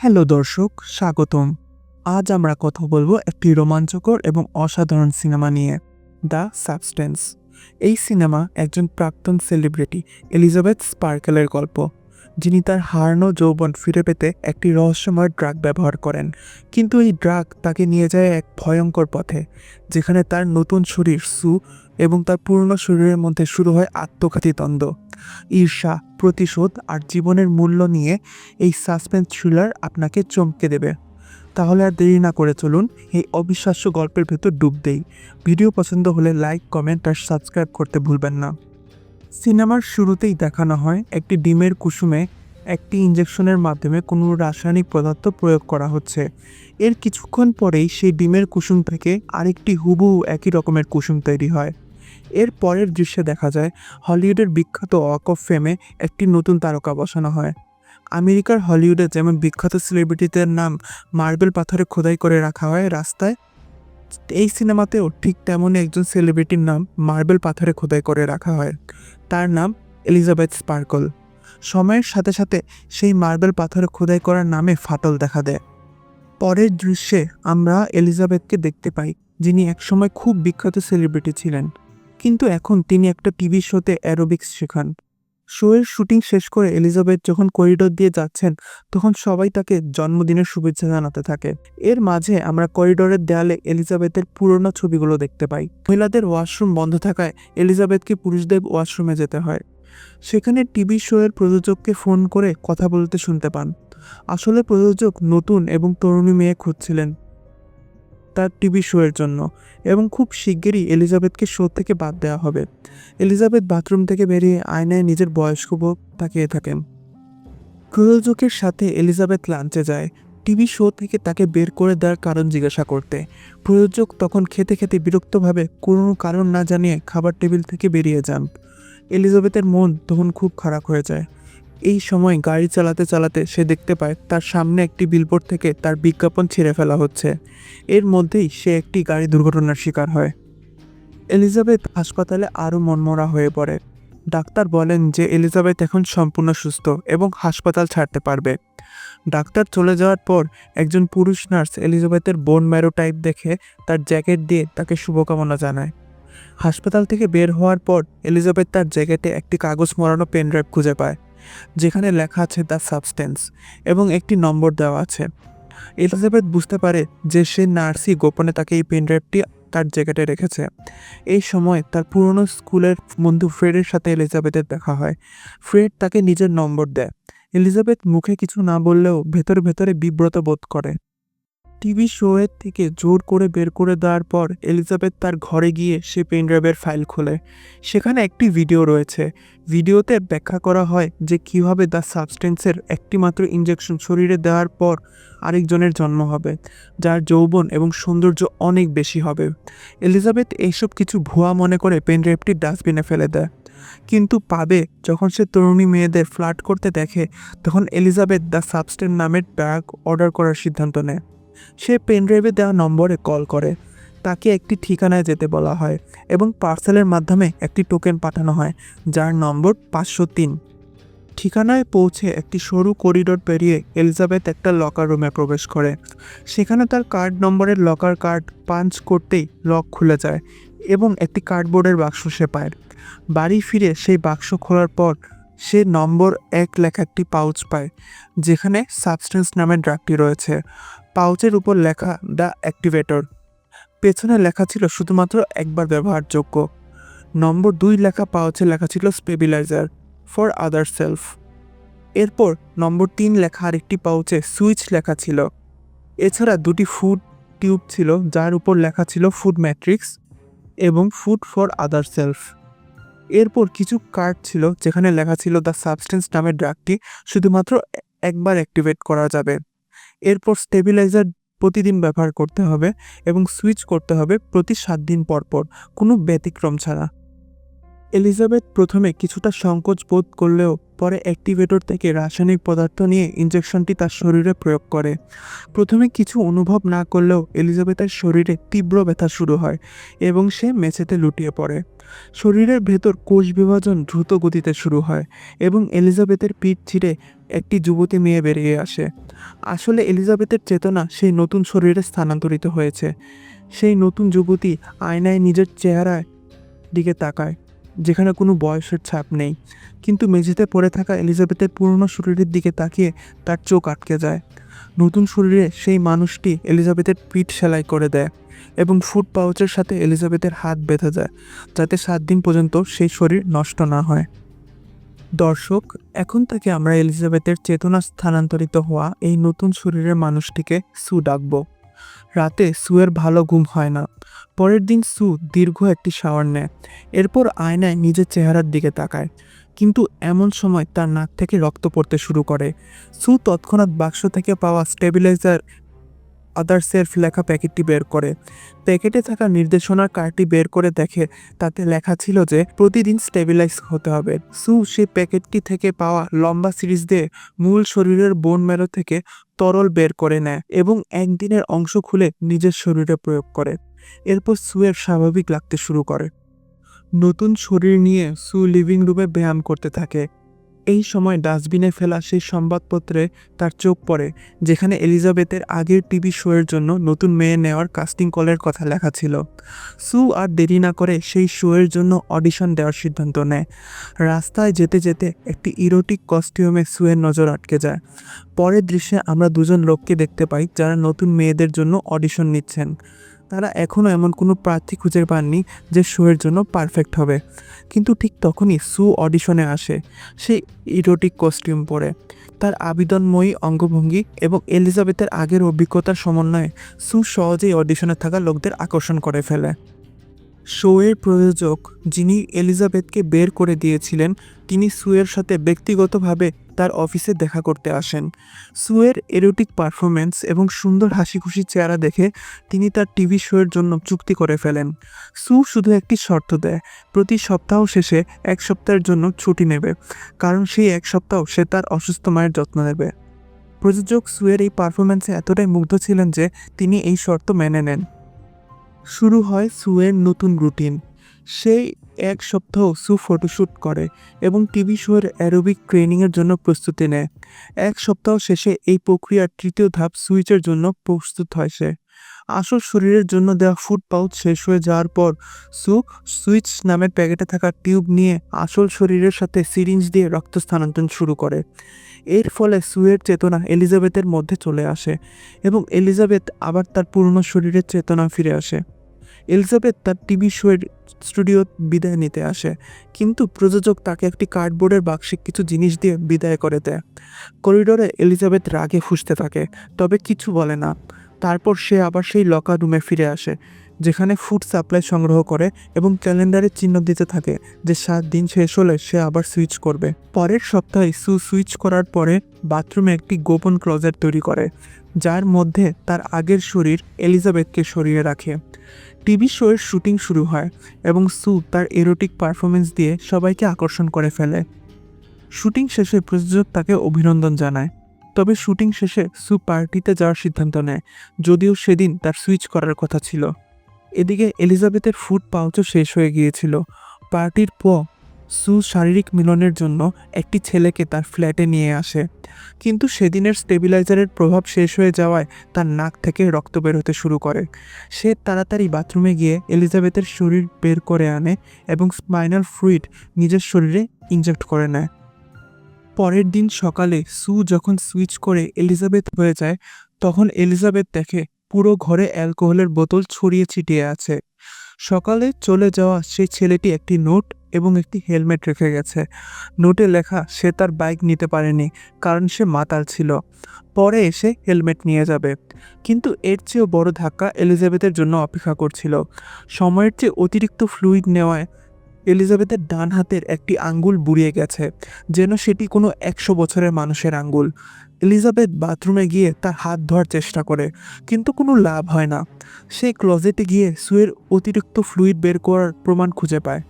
Hello দর্শক, স্বাগতম। আজ আমরা কথা বলব একটি রোমাঞ্চকর এবং অসাধারণ সিনেমা নিয়ে, দ্য সাবস্টেন্স। এই সিনেমা একজন প্রাক্তন সেলিব্রিটি এলিজাবেথ স্পার্কেলের গল্প। যিনি তার হারানো যৌবন ফিরে পেতে একটি রহস্যময় ড্রাগ ব্যবহার করেন। কিন্তু এই ড্রাগ তাকে নিয়ে যায় এক ভয়ঙ্কর পথে, যেখানে তার নতুন শরীর সু এবং তার পুরনো শরীরের মধ্যে শুরু হয় আত্মঘাতী দ্বন্দ্ব। ঈর্ষা, প্রতিশোধ আর জীবনের মূল্য নিয়ে এই সাসপেন্স থ্রিলার আপনাকে চমকে দেবে। তাহলে আর দেরি না করে চলুন এই অবিশ্বাস্য গল্পের ভেতর ডুব দেই। ভিডিও পছন্দ হলে লাইক, কমেন্ট আর সাবস্ক্রাইব করতে ভুলবেন না। সিনেমার শুরুতেই দেখানো হয় একটি ডিমের কুসুমে একটি ইঞ্জেকশনের মাধ্যমে কোনো রাসায়নিক পদার্থ প্রয়োগ করা হচ্ছে। এর কিছুক্ষণ পরেই সেই ডিমের কুসুম থেকে আরেকটি হুবহু একই রকমের কুসুম তৈরি হয়। এর পরের দৃশ্যে দেখা যায়, হলিউডের বিখ্যাত ওয়াক অফ ফেমে একটি নতুন তারকা বসানো হয়। আমেরিকার হলিউডে যেমন বিখ্যাত সেলিব্রিটিদের নাম মার্বেল পাথরে খোদাই করে রাখা হয়, রাস্তায় এই সিনেমাতেও ঠিক তেমনই একজন সেলিব্রিটির নাম মার্বেল পাথরে খোদাই করে রাখা হয়। তার নাম এলিজাবেথ স্পার্কল। সময়ের সাথে সাথে সেই মার্বেল পাথরে খোদাই করার নামে ফাটল দেখা দেয়। পরের দৃশ্যে আমরা এলিজাবেথকে দেখতে পাই, যিনি একসময় খুব বিখ্যাত সেলিব্রিটি ছিলেন। কিন্তু এখন তিনি একটা টিভি শোতে অ্যারোবিক্স শেখান। শোয়ের শুটিং শেষ করে এলিজাবেথ যখন করিডোর দিয়ে যাচ্ছেন, তখন সবাই তাকে জন্মদিনের শুভেচ্ছা জানাতে থাকে। এর মাঝে আমরা করিডোরের দেয়ালে এলিজাবেথের পুরনো ছবিগুলো দেখতে পাই। মহিলাদের ওয়াশরুম বন্ধ থাকায় এলিজাবেথকে পুরুষদের ওয়াশরুমে যেতে হয়। সেখানে টিভি শোয়ের প্রযোজককে ফোন করে কথা বলতে শুনতে পান। আসলে প্রযোজক নতুন এবং তরুণী মেয়ে খুঁজছিলেন। তার টিভি শোয়ের জন্য এবং খুব শিগগিরই এলিজাবেথকে শো থেকে বাদ দেওয়া হবে। এলিজাবেথ বাথরুম থেকে বেরিয়ে আয়নায় নিজের বয়স্ক বউ তাকিয়ে থাকেন। প্রযোজকের সাথে এলিজাবেথ লাঞ্চে যায়। টিভি শো থেকে তাকে বের করে দেওয়ার কারণ জিজ্ঞাসা করতে। প্রযোজক তখন খেতে খেতে বিরক্তভাবে কোনো কারণ না জানিয়ে খাবার টেবিল থেকে বেরিয়ে যান। এলিজাবেথের মন তখন খুব খারাপ হয়ে যায়। এই সময় গাড়ি চালাতে চালাতে সে দেখতে পায় তার সামনে একটি বিলবোর্ড থেকে তার বিজ্ঞাপন ছিঁড়ে ফেলা হচ্ছে। এর মধ্যেই সে একটি গাড়ি দুর্ঘটনার শিকার হয়। এলিজাবেথ হাসপাতালে আরও মনমরা হয়ে পড়ে। ডাক্তার বলেন যে এলিজাবেথ এখন সম্পূর্ণ সুস্থ এবং হাসপাতাল ছাড়তে পারবে। ডাক্তার চলে যাওয়ার পর একজন পুরুষ নার্স এলিজাবেথের বোন ম্যারো টাইপ দেখে তার জ্যাকেট দিয়ে তাকে শুভকামনা জানায়। হাসপাতাল থেকে বের হওয়ার পর এলিজাবেথ তার জ্যাকেটে একটি কাগজ মরানো পেনড্রাইভ খুঁজে পায়। যেখানে লেখা আছে দ্য সাবস্টেন্স এবং একটি নম্বর দেওয়া আছে। এলিজাবেথ বুঝতে পারে যে সে নার্সি গোপনে তাকে এই পেনড্রাইভটি তার জ্যাকেটে রেখেছে। এই সময় তার পুরনো স্কুলের বন্ধু ফ্রেডের সাথে এলিজাবেথের দেখা হয়। ফ্রেড তাকে নিজের নম্বর দেয়। এলিজাবেথ মুখে কিছু না বললেও ভেতরে ভেতরে বিব্রত বোধ করে। টিভি শোয়ের থেকে জোর করে বের করে দেওয়ার পর এলিজাবেথ তার ঘরে গিয়ে সে পেনড্রাইভের ফাইল খোলে। সেখানে একটি ভিডিও রয়েছে। ভিডিওতে ব্যাখ্যা করা হয় যে কীভাবে দ্য সাবস্টেন্সের একটি মাত্র ইঞ্জেকশন শরীরে দেওয়ার পর আরেকজনের জন্ম হবে, যার যৌবন এবং সৌন্দর্য অনেক বেশি হবে। এলিজাবেথ এইসব কিছু ভুয়া মনে করে পেনড্রাইভটি ডাস্টবিনে ফেলে দেয়। কিন্তু পাবে যখন সে তরুণী মেয়েদের ফ্লার্ট করতে দেখে, তখন এলিজাবেথ দ্য সাবস্টেন্স নামের ব্যাগ অর্ডার করার সিদ্ধান্ত নেয়। সে পেনড্রাইভে দেওয়া নম্বরে কল করে। তাকে একটি ঠিকানায় যেতে বলা হয় এবং পার্সেলের মাধ্যমে একটি টোকেন পাঠানো হয়, যার নম্বর পাঁচশো তিন। ঠিকানায় পৌঁছে একটি সরু করিডোর পেরিয়ে এলিজাবেথ একটা লকার রুমে প্রবেশ করে। সেখানে তার কার্ড নম্বরের লকার কার্ড পাঞ্চ করতেই লক খুলে যায় এবং একটি কার্ডবোর্ডের বাক্স সে পায়। বাড়ি ফিরে সেই বাক্স খোলার পর সে নম্বর এক লেখা একটি পাউচ পায়, যেখানে সাবস্টেন্স নামের ড্রাগটি রয়েছে। পাউচের উপর লেখা দ্য অ্যাক্টিভেটর পেছনে লেখা ছিল শুধুমাত্র একবার ব্যবহারযোগ্য। নম্বর দুই লেখা পাউচে লেখা ছিল স্টেবিলাইজার ফর আদার সেলফ এরপর নম্বর তিন লেখা আরেকটি পাউচে সুইচ লেখা ছিল। এছাড়া দুটি ফুড টিউব ছিল, যার উপর লেখা ছিল ফুড ম্যাট্রিক্স এবং ফুড ফর আদার সেলফ এরপর কিছু কার্ড ছিল, যেখানে লেখা ছিল দ্য সাবস্টেন্স নামের ড্রাগটি শুধুমাত্র একবার অ্যাক্টিভেট করা যাবে। এরপর স্টেবিলাইজার প্রতিদিন ব্যবহার করতে হবে এবং সুইচ করতে হবে প্রতি সাত দিন পর পর, কোনো ব্যতিক্রম ছাড়া। এলিজাবেথ প্রথমে কিছুটা সংকোচ বোধ করলেও পরে অ্যাক্টিভেটর থেকে রাসায়নিক পদার্থ নিয়ে ইঞ্জেকশনটি তার শরীরে প্রয়োগ করে। প্রথমে কিছু অনুভব না করলেও এলিজাবেথের শরীরে তীব্র ব্যথা শুরু হয় এবং সে মেঝেতে লুটিয়ে পড়ে। শরীরের ভেতর কোষ বিভাজন দ্রুত গতিতে শুরু হয় এবং এলিজাবেথের পিঠ ছিঁড়ে একটি যুবতী মেয়ে বেরিয়ে আসে। আসলে এলিজাবেথের চেতনা সেই নতুন শরীরে স্থানান্তরিত হয়েছে। সেই নতুন যুবতী আয়নায় নিজের চেহারায় দিকে তাকায়। যেখানে কোনো বয়সের ছাপ নেই। কিন্তু মেঝেতে পড়ে থাকা এলিজাবেথের পুরনো শরীরের দিকে তাকিয়ে তার চোখ আটকে যায়। নতুন শরীরে সেই মানুষটি এলিজাবেথের পিঠ সেলাই করে দেয় এবং ফুড পাউচের সাথে এলিজাবেথের হাত বেঁধে যায়, যাতে সাত দিন পর্যন্ত সেই শরীর নষ্ট না হয়। দর্শক, এখন থেকে আমরা এলিজাবেথের চেতনা স্থানান্তরিত হওয়া এই নতুন শরীরের মানুষটিকে সু ডাকব। রাতে সুয়ের ভালো ঘুম হয় না। পরের দিন সু দীর্ঘ একটি শাওয়ার নেয়। এরপর আয়নায় নিজের চেহারার দিকে তাকায়। কিন্তু এমন সময় তার নাক থেকে রক্ত পড়তে শুরু করে। সু তৎক্ষণাৎ বাক্স থেকে পাওয়া স্টেবিলাইজার, আদার সেলফ লেখা প্যাকেটটি বের করে। প্যাকেটে থাকা নির্দেশনার কার্ডটি বের করে দেখে তাতে লেখা ছিল যে, প্রতিদিন স্টেবিলাইজ হতে হবে। সু সেই প্যাকেটটি থেকে পাওয়া লম্বা সিরিজ দিয়ে মূল শরীরের বোন মেরো থেকে তরল বের করে নেয় এবং একদিনের অংশ খুলে নিজের শরীরে প্রয়োগ করে। এরপর সুয়ের স্বাভাবিক লাগতে শুরু করে। নতুন শরীর নিয়ে সু লিভিং রুমে ব্যায়াম করতে থাকে। এই সময় ডাস্টবিনে ফেলা সেই সংবাদপত্রে তার চোখ পড়ে, যেখানে এলিজাবেথের আগের টিভি শোয়ের জন্য নতুন মেয়ে নেওয়ার কাস্টিং কলের কথা লেখা ছিল। সু আর দেরি না করে সেই শোয়ের জন্য অডিশন দেওয়ার সিদ্ধান্ত নেয়। রাস্তায় যেতে যেতে একটি ইরোটিক কস্টিউমে সুয়ের নজর আটকে যায়। পরের দৃশ্যে আমরা দুজন লোককে দেখতে পাই যারা নতুন মেয়েদের জন্য অডিশন নিচ্ছেন। তারা এখনও এমন কোনো প্রার্থী খুঁজে পাননি যে শোয়ের জন্য পারফেক্ট হবে। কিন্তু ঠিক তখনই সু অডিশনে আসে। সে ইরোটিক কস্টিউম পরে। তার আবেদনময়ী অঙ্গভঙ্গি এবং এলিজাবেথের আগের অভিজ্ঞতার সমন্বয়ে সু সহজেই অডিশনে থাকা লোকদের আকর্ষণ করে ফেলে। শোয়ের প্রযোজক যিনি এলিজাবেথকে বের করে দিয়েছিলেন, তিনি সুয়ের সাথে ব্যক্তিগতভাবে তার অফিসে দেখা করতে আসেন। সুয়ের এরোটিক পারফরমেন্স এবং সুন্দর হাসি খুশি চেহারা দেখে তিনি তার টিভি শোয়ের জন্য চুক্তি করে ফেলেন। সু শুধু একটি শর্ত দেয়, প্রতি সপ্তাহ শেষে এক সপ্তাহের জন্য ছুটি নেবে, কারণ সেই এক সপ্তাহ সে তার অসুস্থ মায়ের যত্ন নেবে। প্রযোজক সুয়ের এই পারফরমেন্সে এতটাই মুগ্ধ ছিলেন যে তিনি এই শর্ত মেনে নেন। শুরু হয় সুয়ের নতুন রুটিন সেই এক সপ্তাহ সু ফটোশ্যুট করে এবং টিভি শোয়ের অ্যারোবিক ট্রেনিংয়ের জন্য প্রস্তুতি নেয়। এক সপ্তাহ শেষে এই প্রক্রিয়ার তৃতীয় ধাপ সুইচের জন্য প্রস্তুত হয় সে। আসল শরীরের জন্য দেওয়া ফুড পাউচ শেষ হয়ে যাওয়ার পর সু সুইচ নামের প্যাকেটে থাকা টিউব নিয়ে আসল শরীরের সাথে সিরিঞ্জ দিয়ে রক্ত স্থানান্তর শুরু করে। এর ফলে সুয়ের চেতনা এলিজাবেথের মধ্যে চলে আসে এবং এলিজাবেথ আবার তার পুরনো শরীরের চেতনা ফিরে আসে। এলিজাবেথ তার টিভি শোয়ের স্টুডিও বিদায় নিতে আসে, কিন্তু প্রযোজক তাকে একটি কার্ডবোর্ডের বাক্সে কিছু জিনিস দিয়ে বিদায় করে দেয়। করিডোরে এলিজাবেথ রাগে ফুসতে থাকে, তবে কিছু বলে না। তারপর সে আবার সেই লকার রুমে ফিরে আসে, যেখানে ফুড সাপ্লাই সংগ্রহ করে এবং ক্যালেন্ডারে চিহ্ন দিতে থাকে যে সাত দিন শেষ হলে সে আবার সুইচ করবে। পরের সপ্তাহে সু সুইচ করার পরে বাথরুমে একটি গোপন ক্লোজেট তৈরি করে। যার মধ্যে তার আগের শরীর এলিজাবেথকে সরিয়ে রাখে। টিভি শোয়ের শুটিং শুরু হয় এবং সু তার এরোটিক পারফরমেন্স দিয়ে সবাইকে আকর্ষণ করে ফেলে। শুটিং শেষে প্রযোজক তাকে অভিনন্দন জানায়, তবে শুটিং শেষে সু পার্টিতে যাওয়ার সিদ্ধান্ত নেয়, যদিও সেদিন তার সুইচ করার কথা ছিল। এদিকে এলিজাবেথের ফুড পাউচও শেষ হয়ে গিয়েছিল। পার্টির পর সু শারীরিক মিলনের জন্য একটি ছেলেকে তার ফ্ল্যাটে নিয়ে আসে। কিন্তু সেদিনের স্টেবিলাইজারের প্রভাব শেষ হয়ে যাওয়ায় তার নাক থেকে রক্ত বের হতে শুরু করে। সে তাড়াতাড়ি বাথরুমে গিয়ে এলিজাবেথের শরীর বের করে আনে এবং স্পাইনাল ফ্লুইড নিজের শরীরে ইনজেক্ট করে নেয়। পরের দিন সকালে সু যখন সুইচ করে এলিজাবেথ হয়ে যায়, তখন এলিজাবেথ দেখে পুরো ঘরে অ্যালকোহলের বোতল ছড়িয়ে ছিটিয়ে আছে। সকালে চলে যাওয়া সেই ছেলেটি একটি নোট এবং একটি হেলমেট রেখে গেছে। নোটে লেখা, সে তার বাইক নিতে পারেনি, কারণ সে মাতাল ছিল। পরে এসে হেলমেট নিয়ে যাবে। কিন্তু এর চেয়েও বড় ধাক্কা এলিজাবেথের জন্য অপেক্ষা করছিল। সময়ের চেয়ে অতিরিক্ত ফ্লুইড নেওয়ায় এলিজাবেথের ডান হাতের একটি আঙ্গুল বুড়িয়ে গেছে, যেন সেটি কোনো একশো বছরের মানুষের আঙ্গুল। এলিজাবেথ বাথরুমে গিয়ে তার হাত ধোয়ার চেষ্টা করে, কিন্তু কোনো লাভ হয় না। সে ক্লোজেটে গিয়ে সুয়ের অতিরিক্ত ফ্লুইড বের করার প্রমাণ খুঁজে পায়।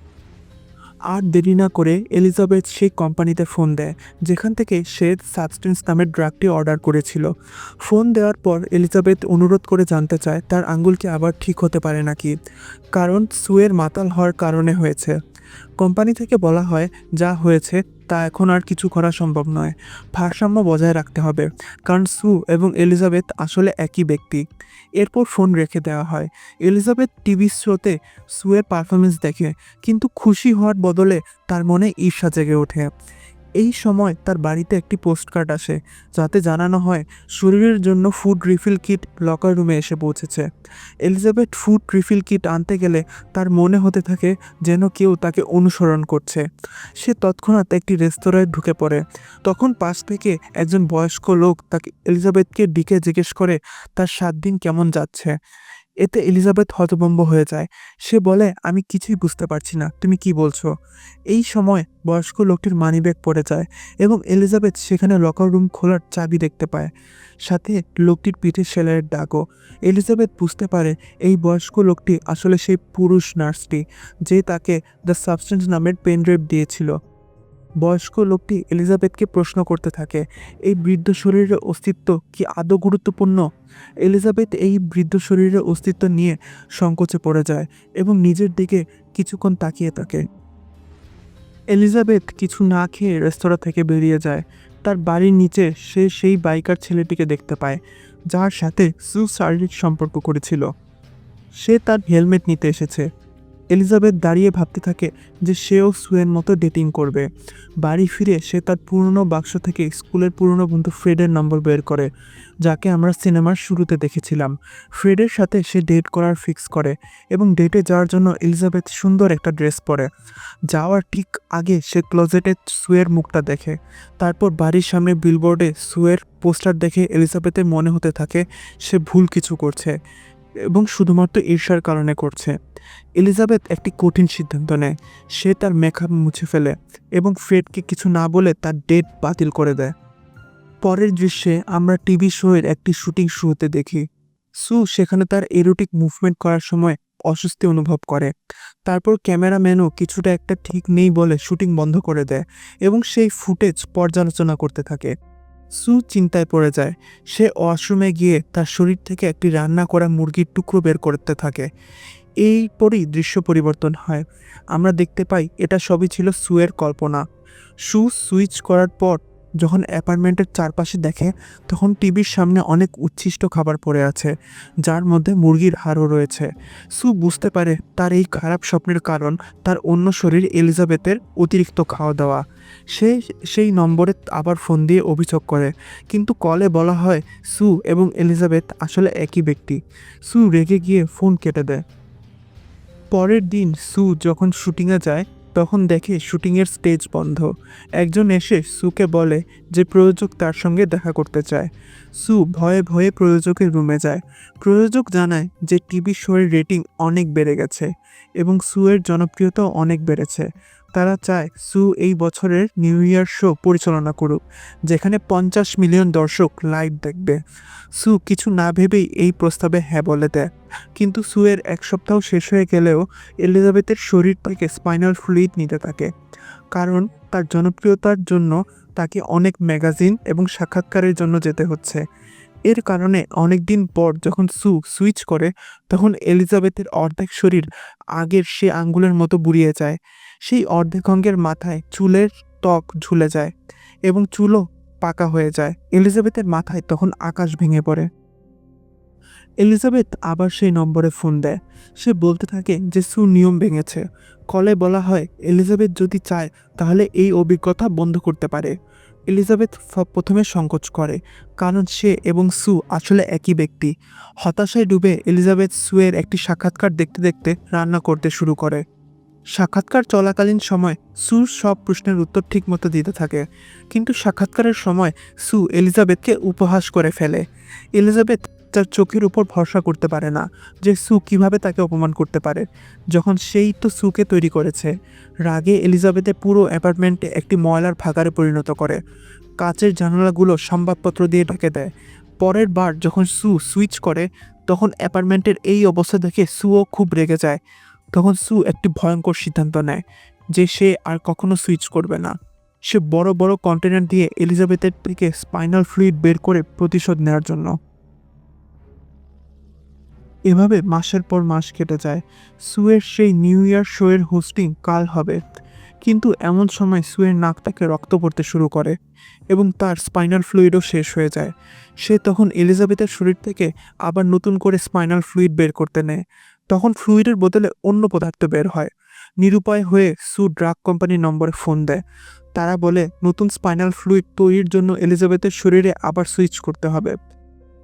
আর দেরি না করে এলিজাবেথ সেই কোম্পানিতে ফোন দেয়, যেখান থেকে সে সাবস্টেন্স নামের ড্রাগটি অর্ডার করেছিল। ফোন দেওয়ার পর এলিজাবেথ অনুরোধ করে জানতে চায়, তার আঙ্গুলটি আবার ঠিক হতে পারে নাকি, কারণ সুয়ের মাতাল হওয়ার কারণে হয়েছে। কোম্পানি থেকে বলা হয়, যা হয়েছে তা এখন আর কিছু করা সম্ভব নয়। ভারসাম্য বজায় রাখতে হবে। কারণ সু এবং এলিজাবেথ আসলে একই ব্যক্তি। এরপর ফোন রেখে দেওয়া হয়। এলিজাবেথ টিভি শোতে সুয়ের পারফরমেন্স দেখে, কিন্তু খুশি হওয়ার বদলে তার মনে ঈর্ষা জেগে ওঠে। এই সময় তার বাড়িতে একটি পোস্টকার্ড আসে, যাতে জানানো হয় শরীরের জন্য ফুড রিফিল কিট লকার রুমে এসে পৌঁছেছে। এলিজাবেথ ফুড রিফিল কিট আনতে গেলে তার মনে হতে থাকে যেন কেউ তাকে অনুসরণ করছে। সে তৎক্ষণাৎ একটি রেস্তোরাঁয় ঢুকে পড়ে। তখন পাশ থেকে একজন বয়স্ক লোক তাকে এলিজাবেথকে ডিকে জিজ্ঞেস করে, তার সাত দিন কেমন যাচ্ছে? এতে এলিজাবেথ হতভম্ব হয়ে যায়। সে বলে, আমি কিছুই বুঝতে পারছি না, তুমি কি বলছো? এই সময় বয়স্ক লোকটির মানিব্যাগ পড়ে যায় এবং এলিজাবেথ সেখানে লকার রুম খোলার চাবি দেখতে পায়। সাথে লোকটির পিঠে সেলাইয়ের ডাকও এলিজাবেথ বুঝতে পারে এই বয়স্ক লোকটি আসলে সেই পুরুষ নার্সটি, যে তাকে দ্য সাবস্টেন্স নামের পেনড্রাইভ দিয়েছিল। বয়স্ক লোকটি এলিজাবেথকে প্রশ্ন করতে থাকে, এই বৃদ্ধ শরীরের অস্তিত্ব কি আদৌ গুরুত্বপূর্ণ? এলিজাবেথ এই বৃদ্ধ শরীরের অস্তিত্ব নিয়ে সংকোচে পড়ে যায় এবং নিজের দিকে কিছুক্ষণ তাকিয়ে থাকে। এলিজাবেথ কিছু না খেয়ে রেস্তোরাঁ থেকে বেরিয়ে যায়। তার বাড়ির নিচে সে সেই বাইকার ছেলেটিকে দেখতে পায়, যার সাথে সু শারীরিক সম্পর্ক করেছিল। সে তার হেলমেট নিতে এসেছে। এলিজাবেথ দাঁড়িয়ে ভাবতে থাকে যে সেও সুয়ের মতো ডেটিং করবে। বাড়ি ফিরে সে তার পুরনো বাক্স থেকে স্কুলের পুরনো বন্ধু ফ্রেডের নম্বর বের করে, যাকে আমরা সিনেমার শুরুতে দেখেছিলাম। ফ্রেডের সাথে সে ডেট করার ফিক্স করে এবং ডেটে যাওয়ার জন্য এলিজাবেথ সুন্দর একটা ড্রেস পরে। যাওয়ার ঠিক আগে সে ক্লোজেটে সুয়ের মুখটা দেখে। তারপর বাড়ির সামনে বিলবোর্ডে সুয়ের পোস্টার দেখে এলিজাবেথের মনে হতে থাকে সে ভুল কিছু করছে এবং শুধুমাত্র ঈর্ষার কারণে করছে। এলিজাবেথ একটি কঠিন সিদ্ধান্ত নেয়। সে তার মেকআপ মুছে ফেলে এবং ফ্রেডকে কিছু না বলে তার ডেট বাতিল করে দেয়। পরের দৃশ্যে আমরা টিভি শোয়ের একটি শুটিং শুরুতে দেখি। সু সেখানে তার এরোটিক মুভমেন্ট করার সময় অস্বস্তি অনুভব করে। তারপর ক্যামেরাম্যানও কিছুটা একটা ঠিক নেই বলে শুটিং বন্ধ করে দেয় এবং সেই ফুটেজ পর্যালোচনা করতে থাকে। সু চিন্তায় পড়ে যায়। সে ওয়াশরুমে গিয়ে তার শরীর থেকে একটি রান্না করা মুরগির টুকরো বের করতে থাকে। এই পরেই দৃশ্য পরিবর্তন হয়। আমরা দেখতে পাই, এটা সবই ছিল সুয়ের কল্পনা। সু সুইচ করার পর যখন অ্যাপার্টমেন্টের চারপাশে দেখে, তখন টিভির সামনে অনেক উচ্ছিষ্ট খাবার পড়ে আছে, যার মধ্যে মুরগির হাড়ও রয়েছে। সু বুঝতে পারে, তার এই খারাপ স্বপ্নের কারণ তার অন্য শরীর এলিজাবেথের অতিরিক্ত খাওয়া দাওয়া। সে সেই নম্বরে আবার ফোন দিয়ে অভিযোগ করে, কিন্তু কলে বলা হয় সু এবং এলিজাবেথ আসলে একই ব্যক্তি। সু রেগে গিয়ে ফোন কেটে দেয়। পরের দিন সু যখন শুটিংয়ে যায়, তখন দেখে শুটিংয়ের স্টেজ বন্ধ। একজন এসে সুকে বলে যে প্রযোজক তার সঙ্গে দেখা করতে চায়। সু ভয়ে ভয়ে প্রযোজকের রুমে যায়। প্রযোজক জানায় যে টিভি শোয়ের রেটিং অনেক বেড়ে গেছে এবং সুয়ের জনপ্রিয়তাও অনেক বেড়েছে। তারা চায় সু এই বছরের নিউ ইয়ার শো পরিচালনা করুক, যেখানে পঞ্চাশ মিলিয়ন দর্শক লাইভ দেখবে। সু কিছু না ভেবেই এই প্রস্তাবে হ্যাঁ বলে দেয়। কিন্তু সুয়ের এক সপ্তাহ শেষ হয়ে গেলেও এলিজাবেথের শরীর থেকে স্পাইনাল ফ্লুইড নিতে থাকে, কারণ তার জনপ্রিয়তার জন্য তাকে অনেক ম্যাগাজিন এবং সাক্ষাৎকারের জন্য যেতে হচ্ছে। এর কারণে অনেক দিন পর যখন সু সুইচ করে, তখন এলিজাবেথের অর্ধেক শরীর আগের সে আঙ্গুলের মতো বুড়িয়ে যায়। সেই অর্ধেক অঙ্গের মাথায় চুলের ত্বক ঝুলে যায় এবং চুলও পাকা হয়ে যায়। এলিজাবেথের মাথায় তখন আকাশ ভেঙে পড়ে। এলিজাবেথ আবার সেই নম্বরে ফোন দেয়। সে বলতে থাকে যে, সু, নিয়ম ভেঙেছে। কলে বলা হয়, এলিজাবেথ যদি চায়, তাহলে এই অভিজ্ঞতা বন্ধ করতে পারে। এলিজাবেথ প্রথমে সংকোচ করে, কারণ সে এবং সু আসলে একই ব্যক্তি। হতাশায় ডুবে এলিজাবেথ সুয়ের একটি সাক্ষাৎকার দেখতে দেখতে রান্না করতে শুরু করে। সাক্ষাৎকার চলাকালীন সময় সু সব প্রশ্নের উত্তর ঠিকমতো দিতে থাকে, কিন্তু সাক্ষাৎকারের সময় সু এলিজাবেথকে উপহাস করে ফেলে। এলিজাবেথ তার চোখের উপর ভরসা করতে পারে না যে সু কীভাবে তাকে অপমান করতে পারে। যখন সেই তো সুকে তৈরি করেছে, রাগে এলিজাবেথে পুরো অ্যাপার্টমেন্টে একটি ময়লার ভাগারে পরিণত করে। কাচের জানালাগুলো সংবাদপত্র দিয়ে ঢেকে দেয়। পরের বার যখন সু সুইচ করে, তখন অ্যাপার্টমেন্টের এই অবস্থা দেখে সুও খুব রেগে যায়। তখন সু একটি ভয়ঙ্কর সিদ্ধান্ত নেয় যে সে আর কখনো সুইচ করবে না। সে বড় বড় কন্টেনার দিয়ে এলিজাবেথের থেকে স্পাইনাল ফ্লুইড বের করে প্রতিশোধ নেওয়ার জন্য। এভাবে মাসের পর মাস কেটে যায়। সুয়ের সেই নিউ ইয়ার শোয়ের হোস্টিং কাল হবে। কিন্তু এমন সময় সুয়ের নাক তাকে রক্ত পড়তে শুরু করে এবং তার স্পাইনাল ফ্লুইডও শেষ হয়ে যায়। সে তখন এলিজাবেথের শরীর থেকে আবার নতুন করে স্পাইনাল ফ্লুইড বের করতে নেয়। তখন ফ্লুইডের বদলে অন্য পদার্থ বের হয়। নিরুপায় হয়ে সু ড্রাগ কোম্পানির নম্বরে ফোন দেয়। তারা বলে, নতুন স্পাইনাল ফ্লুইড তৈরির জন্য এলিজাবেথের শরীরে আবার সুইচ করতে হবে।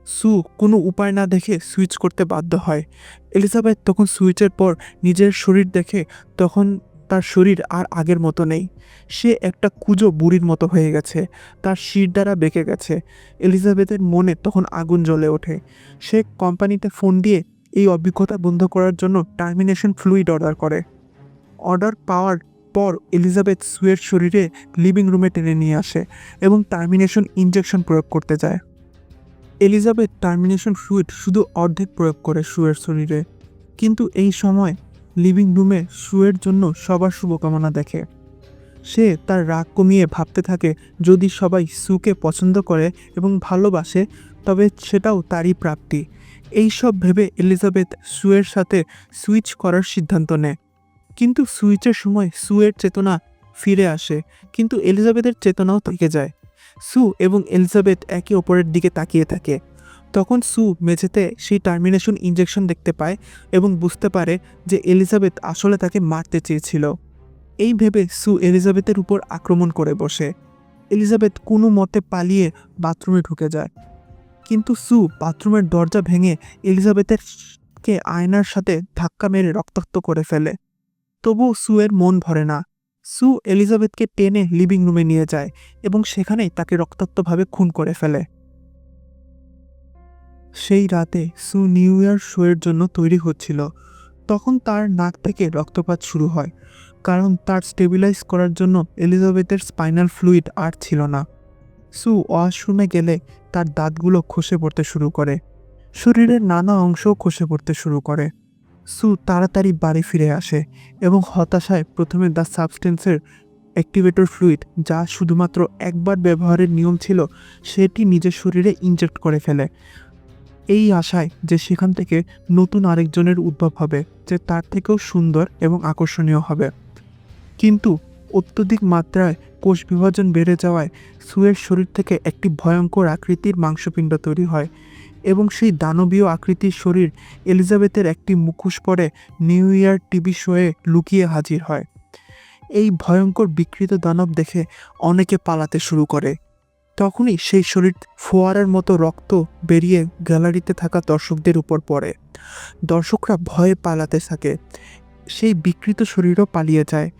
সু কোনো উপায় না দেখে সুইচ করতে বাধ্য হয়। এলিজাবেথ তখন সুইচের পর নিজের শরীর দেখে তখন তার শরীর আর আগের মতো নেই। সে একটা কুজো বুড়ির মতো হয়ে গেছে, তার শির দ্বারা বেঁকে গেছে। এলিজাবেথের মনে তখন আগুন জ্বলে ওঠে। সে কোম্পানিতে ফোন দিয়ে এই অভিজ্ঞতা বন্ধ করার জন্য টার্মিনেশন ফ্লুইড অর্ডার করে। অর্ডার পাওয়ার পর এলিজাবেথ সুয়ের শরীরে লিভিং রুমে টেনে নিয়ে আসে এবং টার্মিনেশন ইনজেকশন প্রয়োগ করতে যায়। এলিজাবেথ টার্মিনেশন ফ্লুইড শুধু অর্ধেক প্রয়োগ করে শুয়ের শরীরে। কিন্তু এই সময় লিভিং রুমে শুয়ের জন্য সবার শুভকামনা দেখে। সে তার রাগ কমিয়ে ভাবতে থাকে, যদি সবাই সুকে পছন্দ করে এবং ভালোবাসে, তবে সেটাও তারই প্রাপ্তি। এই সব ভেবে এলিজাবেথ সুয়ের সাথে সুইচ করার সিদ্ধান্ত নেয়। কিন্তু সুইচের সময় সুয়ের চেতনা ফিরে আসে, কিন্তু এলিজাবেথের চেতনাও থেকে যায়। সু এবং এলিজাবেথ একে অপরের দিকে তাকিয়ে থাকে। তখন সু মেঝেতে সেই টার্মিনেশন ইঞ্জেকশন দেখতে পায় এবং বুঝতে পারে যে এলিজাবেথ আসলে তাকে মারতে চেয়েছিল। এই ভেবে সু এলিজাবেথের উপর আক্রমণ করে বসে। এলিজাবেথ কোনো মতে পালিয়ে বাথরুমে ঢুকে যায়। কিন্তু সু বাথরুমের দরজা ভেঙে এলিজাবেথের কে আয়নার সাথে ধাক্কা মেরে রক্তাক্ত করে ফেলে। তবুও সুয়ের মন ভরে না। সু এলিজাবেথকে টেনে লিভিং রুমে নিয়ে যায় এবং সেখানেই তাকে রক্তাক্তভাবে খুন করে ফেলে। সেই রাতে সু নিউ ইয়ার শোয়ের জন্য তৈরি হচ্ছিল। তখন তার নাক থেকে রক্তপাত শুরু হয়, কারণ তার স্টেবিলাইজ করার জন্য এলিজাবেথের স্পাইনাল ফ্লুইড আর ছিল না। সু ওয়াশরুমে গেলে তার দাঁতগুলো খসে পড়তে শুরু করে। শরীরের নানা অংশও খসে পড়তে শুরু করে। সু তাড়াতাড়ি বাড়ি ফিরে আসে এবং হতাশায় প্রথমে দ্য সাবস্টেন্সের অ্যাক্টিভেটর ফ্লুইড, যা শুধুমাত্র একবার ব্যবহারের নিয়ম ছিল, সেটি নিজের শরীরে ইনজেক্ট করে ফেলে। এই আশায় যে সেখান থেকে নতুন আরেকজনের উদ্ভব হবে, যে তার থেকেও সুন্দর এবং আকর্ষণীয় হবে। কিন্তু অত্যধিক মাত্রায় কোষ বিভাজন বেড়ে যাওয়ায় সুয়ের শরীর থেকে একটি ভয়ঙ্কর আকৃতির মাংসপিণ্ড তৈরি হয়। এবং সেই দানবীয় আকৃতির শরীর এলিজাবেথের একটি মুখোশ পরে নিউ ইয়ার টিভি শোয়ে লুকিয়ে হাজির হয়। এই ভয়ঙ্কর বিকৃত দানব দেখে অনেকে পালাতে শুরু করে। তখনই সেই শরীর ফোয়ারার মতো রক্ত বেরিয়ে গ্যালারিতে থাকা দর্শকদের উপর পড়ে। দর্শকরা ভয়ে পালাতে থাকে। সেই বিকৃত শরীরও পালিয়ে যায়।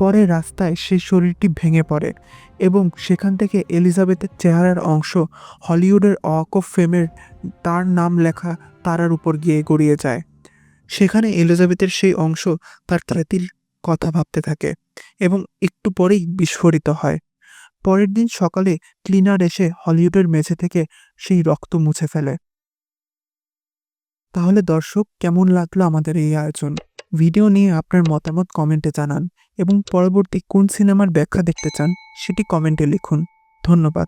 পরে রাস্তায় সেই শরীরটি ভেঙে পড়ে এবং সেখান থেকে এলিজাবেথের চেহারার অংশ হলিউডের অক অফ ফেমের তার নাম লেখা তারার উপর গিয়ে গড়িয়ে যায়। সেখানে এলিজাবেথের সেই অংশ তার খ্যাতির কথা ভাবতে থাকে এবং একটু পরেই বিস্ফোরিত হয়। পরের দিন সকালে ক্লিনার এসে হলিউডের মেঝে থেকে সেই রক্ত মুছে ফেলে। তাহলে দর্শক, কেমন লাগল আমাদের এই আয়োজন? ভিডিও নিয়ে আপনার মতামত কমেন্টে জানান। এবং পরবর্তী কোন সিনেমার ব্যাখ্যা দেখতে চান সেটি কমেন্টে লিখুন। ধন্যবাদ।